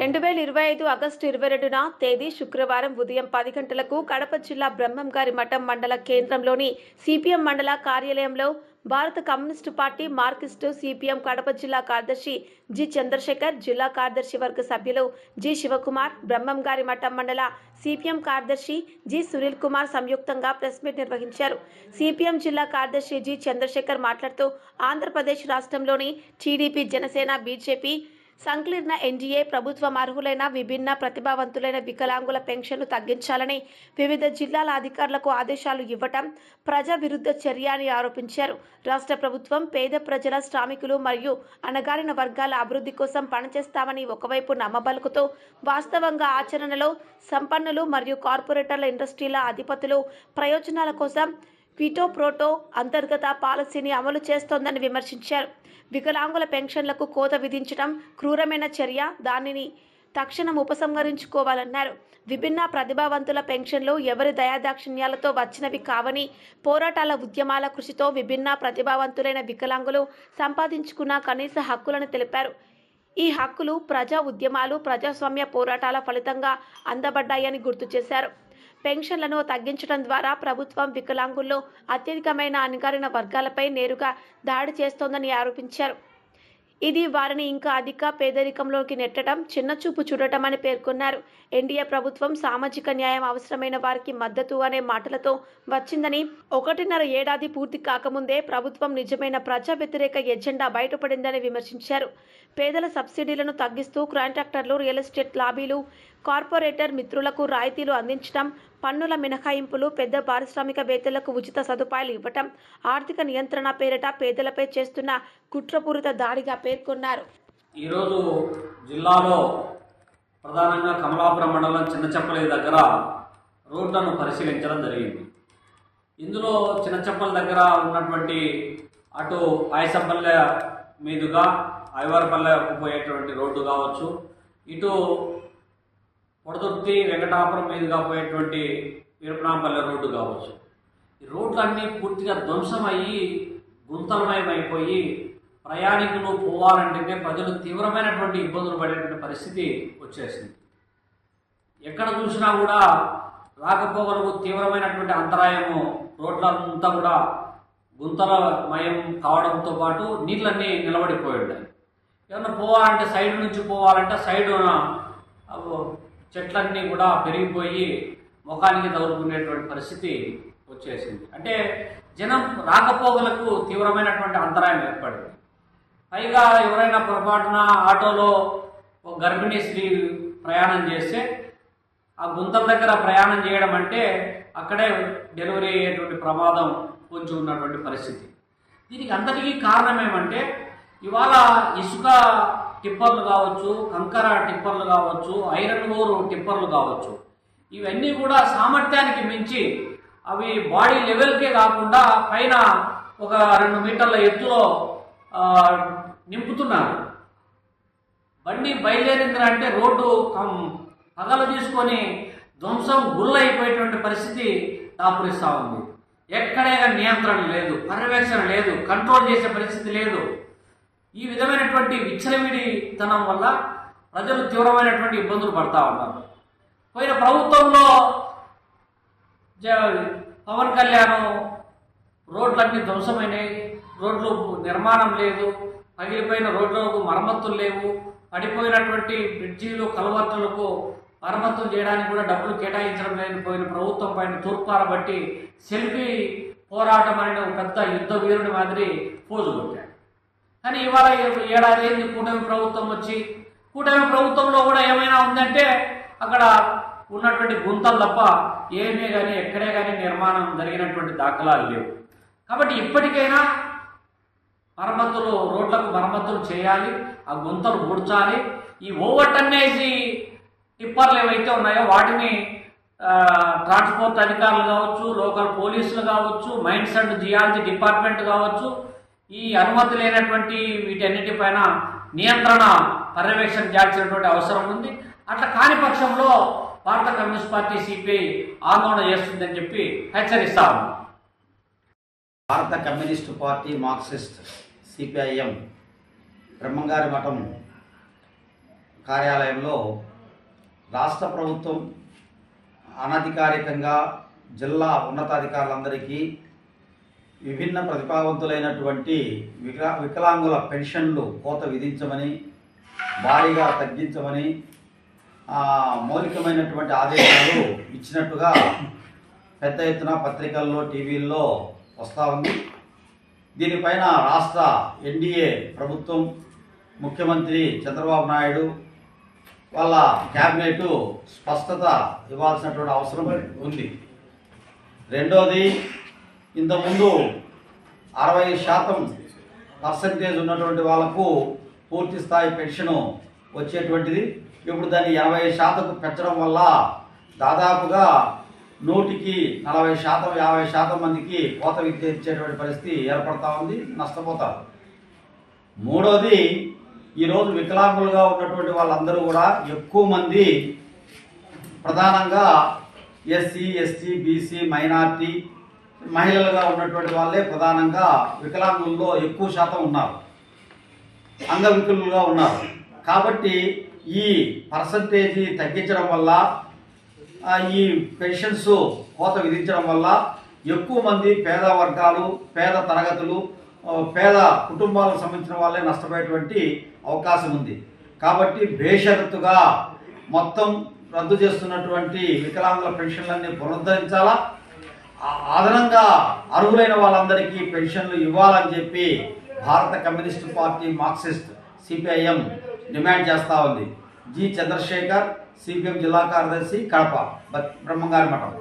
రెండు వేల ఇరవై ఐదు ఆగస్టు ఇరవై రెండున తేదీ శుక్రవారం ఉదయం పది గంటలకు కడప జిల్లా బ్రహ్మంగారి మఠం మండల కేంద్రంలోని సిపిఎం మండల కార్యాలయంలో భారత communist party Marxist CPM Kadapa జిల్లా కార్యదర్శి జి చంద్రశేఖర్ జిల్లా కార్యదర్శి వర్గ సభ్యులు జి శివకుమార్ బ్రహ్మంగారి మఠం మండల సిపిఎం కార్యదర్శి జి సునీల్ కుమార్ సంయుక్తంగా ప్రెస్ మీట్ నిర్వహించారు. సిపిఎం జిల్లా కార్యదర్శి జి చంద్రశేఖర్ మాట్లాడుతూ ఆంధ్రప్రదేశ్ రాష్ట్రంలోని టీడీపీ జనసేన బీజేపీ సంకీర్ణ ఎన్డీఏ ప్రభుత్వం అర్హులైన విభిన్న ప్రతిభావంతులైన వికలాంగుల పెన్షన్లు తగ్గించాలని వివిధ జిల్లాల అధికారులకు ఆదేశాలు ఇవ్వటం ప్రజా విరుద్ధ చర్య అని ఆరోపించారు. రాష్ట్ర ప్రభుత్వం పేద ప్రజల శ్రామికులు మరియు అణగారిన వర్గాల అభివృద్ధి కోసం పనిచేస్తామని ఒకవైపు నమ్మబలుకుతూ వాస్తవంగా ఆచరణలో సంపన్నులు మరియు కార్పొరేటర్ల ఇండస్ట్రీల అధిపతులు ప్రయోజనాల కోసం క్విటో ప్రోటో అంతర్గత పాలసీని అమలు చేస్తోందని విమర్శించారు. వికలాంగుల పెన్షన్లకు కోత విధించడం క్రూరమైన చర్య. దానిని తక్షణం ఉపసంహరించుకోవాలన్నారు. విభిన్న ప్రతిభావంతుల పెన్షన్లు ఎవరి దయాదాక్షిణ్యాలతో వచ్చినవి కావని పోరాటాల ఉద్యమాల కృషితో విభిన్న ప్రతిభావంతులైన వికలాంగులు సంపాదించుకున్న కనీస హక్కులను తెలిపారు. ఈ హక్కులు ప్రజా ఉద్యమాలు ప్రజాస్వామ్య పోరాటాల ఫలితంగా అందబడ్డాయని గుర్తు చేశారు. పెన్షన్లను తగ్గించడం ద్వారా ప్రభుత్వం వికలాంగుల్లో అత్యధికమైన అణగారిన వర్గాలపై నేరుగా దాడి చేస్తోందని ఆరోపించారు. ఇది వారిని ఇంకా అధిక పేదరికంలోకి నెట్టడం చిన్నచూపు చూడటం అని పేర్కొన్నారు. ఎన్డీఏ ప్రభుత్వం సామాజిక న్యాయం అవసరమైన వారికి మద్దతు అనే మాటలతో వచ్చిందని ఒకటిన్నర ఏడాది పూర్తి కాకముందే ప్రభుత్వం నిజమైన ప్రజా వ్యతిరేక ఎజెండా బయటపడిందని విమర్శించారు. పేదల సబ్సిడీలను తగ్గిస్తూ కాంట్రాక్టర్లు రియల్ ఎస్టేట్ లాబీలు కార్పొరేటర్ మిత్రులకు రాయితీలు అందించడం పన్నుల మినహాయింపులు పెద్ద పారిశ్రామికవేత్తలకు ఉచిత సదుపాయాలు ఇవ్వటం ఆర్థిక నియంత్రణ పేరిట పేదలపై చేస్తున్న కుట్రపూరిత దాడిగా పేర్కొన్నారు. ఈరోజు జిల్లాలో ప్రధానంగా కమలాపురం మండలం చిన్నచెప్పలి దగ్గర రోడ్లను పరిశీలించడం జరిగింది. ఇందులో చిన్నచెప్పల దగ్గర ఉన్నటువంటి అటు ఆయసపల్లె మీదుగా ఐవారపల్లె పోయేటువంటి రోడ్డు కావచ్చు ఇటు పొడదుర్తి వెంకటాపురం మీదుగా పోయేటువంటి వీరపనాంపల్లి రోడ్డు కావచ్చు. ఈ రోడ్లన్నీ పూర్తిగా ధ్వంసమయ్యి గుంతలమయమైపోయి ప్రయాణికులు పోవాలంటే ప్రజలు తీవ్రమైనటువంటి ఇబ్బందులు పడేటువంటి పరిస్థితి వచ్చేసింది. ఎక్కడ చూసినా కూడా రాకపోకలకు తీవ్రమైనటువంటి అంతరాయము రోడ్లంతా కూడా గుంతలమయం కావడంతో పాటు నీళ్ళన్నీ నిలబడిపోయి ఉన్నాయి ఏమన్నా పోవాలంటే సైడ్ నుంచి పోవాలంటే సైడ్ చెట్లన్నీ కూడా పెరిగిపోయి ముఖానికి తగులుకునేటువంటి పరిస్థితి వచ్చేసింది. అంటే జనం రాకపోకలకు తీవ్రమైనటువంటి అంతరాయం ఏర్పడింది. పైగా ఎవరైనా పొరపాటున ఆటోలో ఒక గర్భిణీ స్త్రీ ప్రయాణం చేస్తే ఆ గుంతల దగ్గర ప్రయాణం చేయడం అంటే అక్కడే డెలివరీ అయ్యేటువంటి ప్రమాదం కొంచెం ఉన్నటువంటి పరిస్థితి. దీనికి అంతటికీ కారణం ఏమంటే ఇవాళ ఇసుక టిప్పర్లు కావచ్చు కంకర టిప్పర్లు కావచ్చు ఐరన్ ఓరు టిప్పర్లు కావచ్చు. ఇవన్నీ కూడా సామర్థ్యానికి మించి అవి బాడీ లెవెల్కే కాకుండా పైన ఒక రెండు మీటర్ల ఎత్తులో నింపుతున్నారు. బండి బయలుదేరింది అంటే రోడ్డు కం- పగలు తీసుకొని ధ్వంసం గుళ్ళైపోయేటువంటి పరిస్థితి దాపురిస్తూ ఉంది. ఎక్కడైనా నియంత్రణ లేదు పర్యవేక్షణ లేదు కంట్రోల్ చేసే పరిస్థితి లేదు. ఈ విధమైనటువంటి విచ్చలవిడితనం వల్ల ప్రజలు తీవ్రమైనటువంటి ఇబ్బందులు పడతా ఉన్నారు. పోయిన ప్రభుత్వంలో జ- పవన్ కళ్యాణ్ రోడ్లన్నీ ధ్వంసమైనాయి రోడ్లు నిర్మాణం లేదు పగిలిపోయిన రోడ్లకు మరమ్మతులు లేవు పడిపోయినటువంటి బ్రిడ్జీలు కలవర్తులకు మరమ్మతులు చేయడానికి కూడా డబ్బులు కేటాయించడం లేని పోయిన ప్రభుత్వం పైన తూర్పార బట్టి సెల్ఫీ పోరాటం అనే ఒక పెద్ద యుద్ధ వీరుని మాదిరి పోజు కొట్టారు కానీ ఇవాళ ఏడాది అయింది కూటమి ప్రభుత్వం వచ్చి. కూటమి ప్రభుత్వంలో కూడా ఏమైనా ఉందంటే అక్కడ ఉన్నటువంటి గుంతలు తప్ప ఏమీ కానీ ఎక్కడే కానీ నిర్మాణం జరిగినటువంటి దాఖలాలు లేవు. కాబట్టి ఇప్పటికైనా మరమ్మతులు రోడ్లకు మరమ్మతులు చేయాలి ఆ గుంతలు పూడ్చాలి ఈ ఓవర్ టన్నేజీ టిప్పర్లు ఏవైతే ఉన్నాయో వాటిని ట్రాన్స్పోర్ట్ అధికారులు కావచ్చు లోకల్ పోలీసులు కావచ్చు మైన్స్ అండ్ జియాలజీ డిపార్ట్మెంట్ కావచ్చు ఈ అనుమతి లేనటువంటి వీటన్నిటిపైన నియంత్రణ పర్యవేక్షణ చేయాల్సినటువంటి అవసరం ఉంది. అట్లా కాని పక్షంలో భారత కమ్యూనిస్ట్ పార్టీ సిపిఐ ఆందోళన చేస్తుందని చెప్పి హెచ్చరిస్తా భారత కమ్యూనిస్టు పార్టీ మార్క్సిస్ట్ సిపిఐఎం బ్రహ్మంగారి మఠం కార్యాలయంలో రాష్ట్ర ప్రభుత్వం అనధికారికంగా జిల్లా ఉన్నతాధికారులందరికీ విభిన్న ప్రతిభావంతులైనటువంటి వికలా వికలాంగుల పెన్షన్లు కోత విధించమని భారీగా తగ్గించమని మౌలికమైనటువంటి ఆదేశాలు ఇచ్చినట్టుగా పెద్ద ఎత్తున పత్రికల్లో టీవీల్లో వస్తూ ఉంది. దీనిపైన రాష్ట్ర ఎన్డీఏ ప్రభుత్వం ముఖ్యమంత్రి చంద్రబాబు నాయుడు వాళ్ళ క్యాబినెట్ స్పష్టత ఇవ్వాల్సినటువంటి అవసరం ఉంది. రెండోది ఇంతకుముందు అరవై శాతం పర్సంటేజ్ ఉన్నటువంటి వాళ్ళకు పూర్తి స్థాయి పెన్షను వచ్చేటువంటిది. ఇప్పుడు దాన్ని ఎనభై శాతం పెంచడం వల్ల దాదాపుగా నూటికి నలభై శాతం యాభై శాతం మందికి కోత విద్య ఇచ్చేటువంటి పరిస్థితి ఏర్పడతా ఉంది నష్టపోతారు మూడోది ఈరోజు వికలాంగులుగా ఉన్నటువంటి వాళ్ళందరూ కూడా ఎక్కువ మంది ప్రధానంగా ఎస్సీ ఎస్టీ బీసీ మైనార్టీ మహిళలుగా ఉన్నటువంటి వాళ్ళే ప్రధానంగా వికలాంగుల్లో ఎక్కువ శాతం ఉన్నారు. అంగవికలుగా ఉన్నారు. కాబట్టి ఈ పర్సంటేజీ తగ్గించడం వల్ల ఈ పెన్షన్స్ కోత విధించడం వల్ల ఎక్కువ మంది పేద వర్గాలు పేద తరగతులు పేద కుటుంబాలకు సంబంధించిన వాళ్ళే నష్టపోయేటువంటి అవకాశం ఉంది. కాబట్టి బేషరతుగా మొత్తం రద్దు చేస్తున్నటువంటి వికలాంగుల పెన్షన్లన్నీ పునరుద్ధరించాలా? అదనంగా అర్హులైన వాళ్ళందరికీ పెన్షన్లు ఇవ్వాలని చెప్పి భారత communist party Marxist CPIM demand చేస్తూ ఉంది. జి చంద్రశేఖర్ సిపిఎం జిల్లా కార్యదర్శి కడప బ్రహ్మంగారి మఠం.